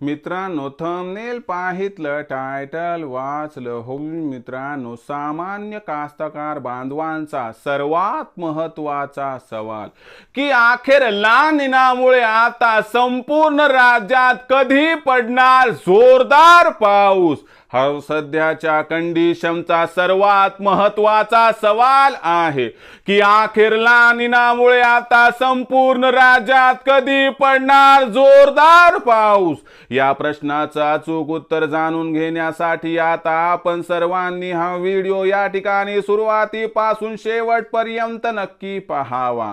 मित्रांनो thumbnail पाहितलं title वाचलं. हो मित्रांनो सामान्य कास्तकार बांधवांचा सर्वात महत्त्वाचा सवाल की अखेर लानिनामुळे आता संपूर्ण राज्यात कधी पडणार जोरदार पाऊस? हा सध्याच्या कंडिशनचा सर्वात महत्त्वाचा सवाल आहे की अखेरला लानिनामुळे आता संपूर्ण राज्यात कधी पडणार जोरदार पाऊस? या प्रश्नाचं अचूक उत्तर जाणून घेण्यासाठी आता आपण सर्वांनी हा व्हिडिओ या ठिकाणी सुरुवातीपासून शेवटपर्यंत नक्की पहावा.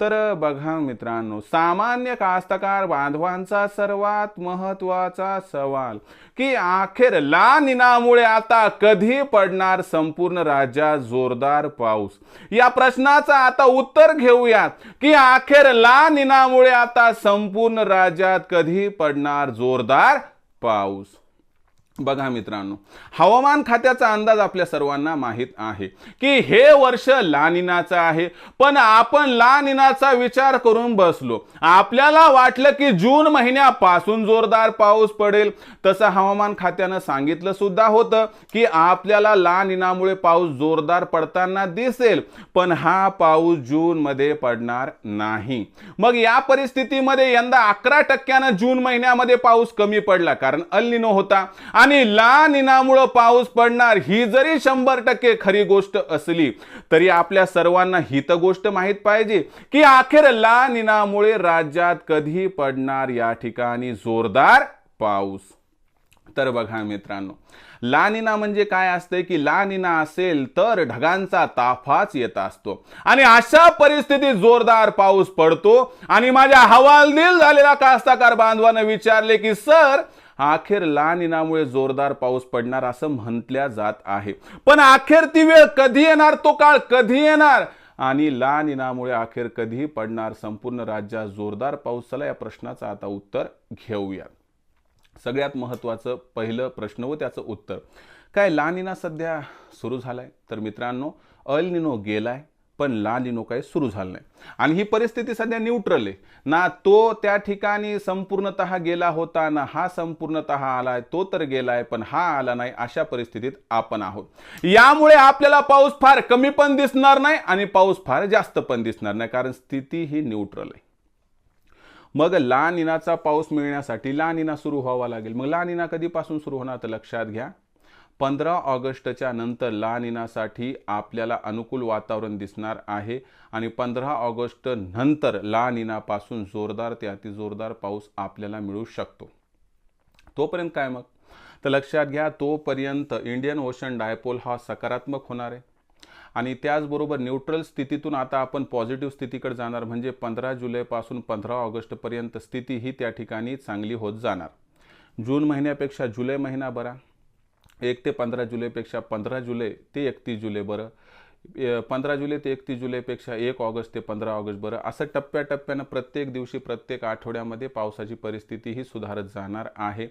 तर बघा मित्रांनो सामान्य कास्तकार बांधवांचा सर्वात महत्त्वाचा सवाल की अखेर ला निनामुळे आता कधी पडणार संपूर्ण राज्यात जोरदार पाऊस? या प्रश्नाचं आता उत्तर घेऊयात की अखेर ला निनामुळे आता संपूर्ण राज्यात कधी पडणार जोरदार पाऊस? बघा मित्रांनो हवामान खात्याचा अंदाज आपल्या सर्वांना माहीत आहे की हे वर्ष लानिनाचं आहे. पण आपण लानिनाचा विचार करून बसलो. आपल्याला वाटलं की जून महिन्यापासून जोरदार पाऊस पडेल. तसं हवामान खात्यानं सांगितलं सुद्धा होतं की आपल्याला लानिनामुळे पाऊस जोरदार पडताना दिसेल. पण हा पाऊस जून मध्ये पडणार नाही. मग या परिस्थितीमध्ये यंदा अकरा टक्क्यानं जून महिन्यामध्ये पाऊस कमी पडला. कारण अल्लिनो होता. आणि लहान इनामुळं पाऊस पडणार ही जरी शंभर टक्के खरी गोष्ट असली तरी आपल्या सर्वांना ही तर गोष्ट माहीत पाहिजे की अखेर लहान इनामुळे राज्यात कधी पडणार या ठिकाणी जोरदार पाऊस. तर बघा मित्रांनो लानिना म्हणजे काय असते की लानिना असेल तर ढगांचा ताफाच येत असतो. आणि अशा परिस्थितीत जोरदार पाऊस पडतो. आणि माझ्या हवालदिल झालेला कास्ताकार बांधवानं विचारले की सर अखेर लानिनामुळे जोरदार पाऊस पडणार असं म्हटल्या जात आहे. पण अखेर ती वेळ कधी येणार? तो काळ कधी येणार? आणि लानिनामुळे अखेर कधी पडणार? संपूर्ण राज्यात जोरदार पाऊस चला या प्रश्नाचं आता उत्तर घेऊया. सगळ्यात महत्त्वाचं पहिलं प्रश्न व त्याचं उत्तर. काय लानिना सध्या सुरू झालाय? तर मित्रांनो अल निनो गेलाय. पण ला काही सुरू झालं नाही. आणि ही परिस्थिती सध्या न्यूट्रल आहे. ना तो त्या ठिकाणी संपूर्णतः गेला होता ना हा संपूर्णतः आलाय तो तर गेलाय पण हा आला नाही अशा परिस्थितीत आपण आहोत. यामुळे आपल्याला पाऊस फार कमी पण दिसणार नाही आणि पाऊस फार जास्त पण दिसणार नाही कारण स्थिती ही न्यूट्रल आहे. मग लानिनाचा पाऊस मिळण्यासाठी लानिना सुरू व्हावा लागेल. मग लानिना कधीपासून सुरू होणार तर लक्षात घ्या. पंधरा ऑगस्टच्या नंतर लानिनासाठी आपल्याला अनुकूल वातावरण दिसणार आहे आणि पंधरा ऑगस्ट नंतर लानिनापासून जोरदार ते अतिजोरदार पाऊस आपल्याला मिळू शकतो. तोपर्यंत काय मग? तर लक्षात घ्या तोपर्यंत इंडियन ओशन डायपोल हा सकारात्मक होणार आहे. आणि त्याचबरोबर न्यूट्रल स्थितीतून आता आपण पॉझिटिव्ह स्थितीकडे जाणार म्हणजे पंधरा जुलैपासून पंधरा ऑगस्टपर्यंत स्थिती ही त्या ठिकाणी चांगली होत जाणार. जून महिन्यापेक्षा जुलै महिना बरा. एक ते पंधरा जुलैपेक्षा पंधरा जुलै ते एकतीस जुलै बरं. पंधरा जुलै ते एकतीस जुलैपेक्षा एक ऑगस्ट ते पंधरा ऑगस्ट बरं. असं टप्प्याटप्प्यानं प्रत्येक दिवशी प्रत्येक आठवड्यामध्ये पावसाची परिस्थिती ही सुधारत जाणार आहे.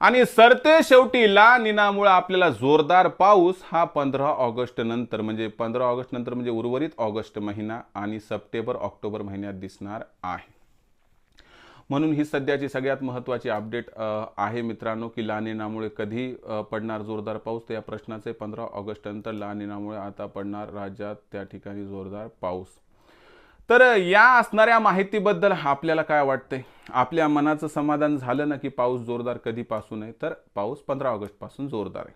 आणि सरते शेवटी ला निनामुळे आपल्याला जोरदार पाऊस हा पंधरा ऑगस्ट नंतर म्हणजे पंधरा ऑगस्ट नंतर म्हणजे उर्वरित ऑगस्ट महिना आणि सप्टेंबर ऑक्टोबर महिन्यात दिसणार आहे. म्हणून ही सध्याची सगळ्यात महत्त्वाची अपडेट आहे मित्रांनो की लानिनामुळे कधी पडणार जोरदार पाऊस? तर या प्रश्नाचे पंधरा ऑगस्ट नंतर लानिनामुळे आता पडणार राज्यात त्या ठिकाणी जोरदार पाऊस. तर या असणाऱ्या माहितीबद्दल आपल्याला काय वाटते? आपल्या मनाचं समाधान झालं ना की पाऊस जोरदार कधीपासून आहे? तर पाऊस पंधरा ऑगस्टपासून जोरदार आहे.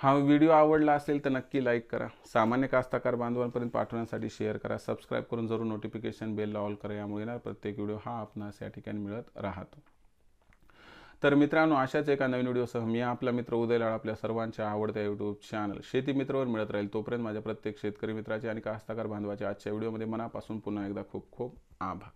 हा व्हिडिओ आवडला असेल तर नक्की लाईक करा. सामान्य कास्तकार बांधवांपर्यंत पाठवण्यासाठी शेअर करा. सबस्क्राईब करून जरूर नोटिफिकेशन बेलला ऑल करा. यामुळे ना प्रत्येक व्हिडिओ हा आपणास या ठिकाणी मिळत राहतो. तर मित्रांनो अशाच एका नवीन व्हिडिओसह मी आपला मित्र उदयलाळ आपल्या सर्वांच्या आवडत्या यूट्यूब चॅनल शेती मित्रवर मिळत राहील. तोपर्यंत माझ्या प्रत्येक शेतकरी मित्राचे आणि कास्तकार बांधवाचे आजच्या व्हिडिओमध्ये मनापासून पुन्हा एकदा खूप खूप आभार.